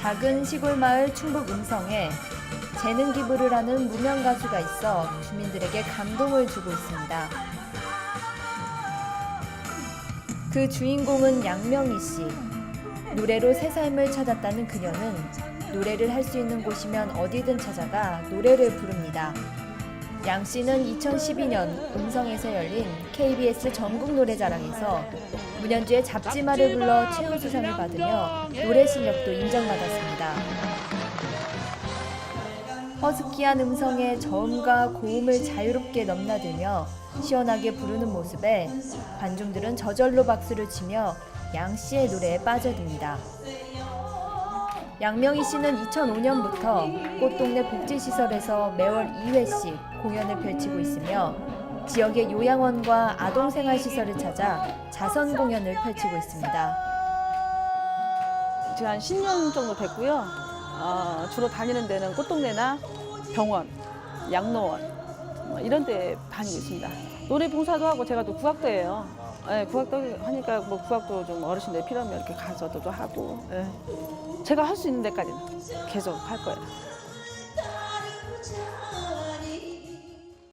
작은 시골 마을 충북 음성에 재능 기부를 하는 무명 가수가 있어 주민들에게 감동을 주고 있습니다. 그 주인공은 양명희 씨. 노래로 새 삶을 찾았다는 그녀는 노래를 할 수 있는 곳이면 어디든 찾아가 노래를 부릅니다. 양 씨는 2012년 음성에서 열린 KBS 전국 노래자랑에서 문현주의 잡지마를 불러 최우수상을 받으며 노래 실력도 인정받았습니다. 허스키한 음성에 저음과 고음을 자유롭게 넘나들며 시원하게 부르는 모습에 관중들은 저절로 박수를 치며 양 씨의 노래에 빠져듭니다. 양명희 씨는 2005년부터 꽃동네 복지시설에서 매월 2회씩 공연을 펼치고 있으며 지역의 요양원과 아동생활시설을 찾아 자선 공연을 펼치고 있습니다. 지금 한 10년 정도 됐고요. 어, 주로 다니는 데는 꽃동네나 병원, 양로원 뭐 이런 데 다니고 있습니다. 노래 봉사도 하고 제가 또 국악도예요. 네, 국악도 하니까 뭐 국악도 좀 어르신들 필요하면 이렇게 가서도 좀 하고 예. 제가 할 수 있는 데까지는 계속 할 거예요.